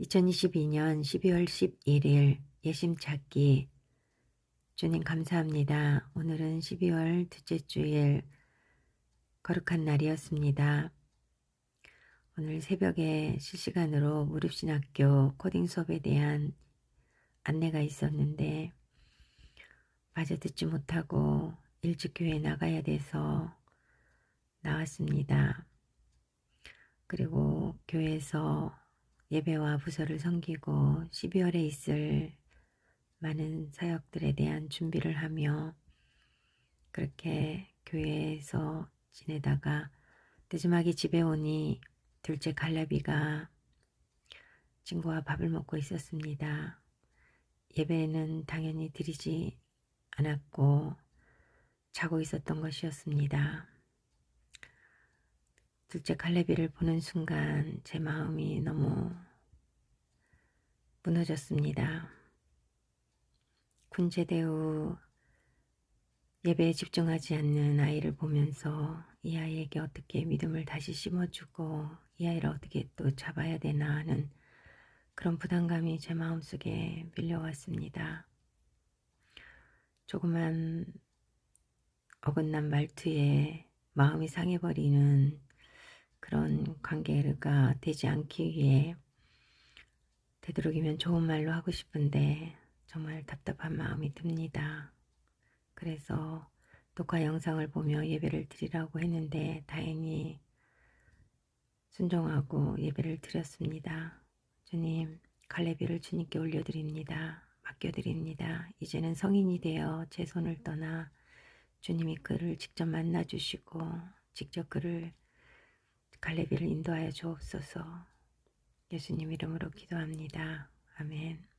2022년 12월 11일 예심 찾기 주님 감사합니다. 오늘은 12월 둘째 주일 거룩한 날이었습니다. 오늘 새벽에 실시간으로 무릎신학교 코딩 수업에 대한 안내가 있었는데 마저 듣지 못하고 일찍 교회 나가야 돼서 나왔습니다. 그리고 교회에서 예배와 부서를 섬기고 12월에 있을 많은 사역들에 대한 준비를 하며 그렇게 교회에서 지내다가 늦음하게 집에 오니 둘째 갈라비가 친구와 밥을 먹고 있었습니다. 예배는 당연히 드리지 않았고 자고 있었던 것이었습니다. 둘째 갈래비를 보는 순간 제 마음이 너무 무너졌습니다. 군제대 후 예배에 집중하지 않는 아이를 보면서 이 아이에게 어떻게 믿음을 다시 심어주고 이 아이를 어떻게 또 잡아야 되나 하는 그런 부담감이 제 마음속에 밀려왔습니다. 조그만 어긋난 말투에 마음이 상해버리는 그런 관계가 되지 않기 위해 되도록이면 좋은 말로 하고 싶은데 정말 답답한 마음이 듭니다. 그래서 녹화 영상을 보며 예배를 드리라고 했는데 다행히 순종하고 예배를 드렸습니다. 주님, 갈래비를 주님께 올려드립니다. 맡겨드립니다. 이제는 성인이 되어 제 손을 떠나 주님이 그를 직접 만나 주시고 직접 그를 갈래비를 인도하여 주옵소서. 예수님 이름으로 기도합니다. 아멘.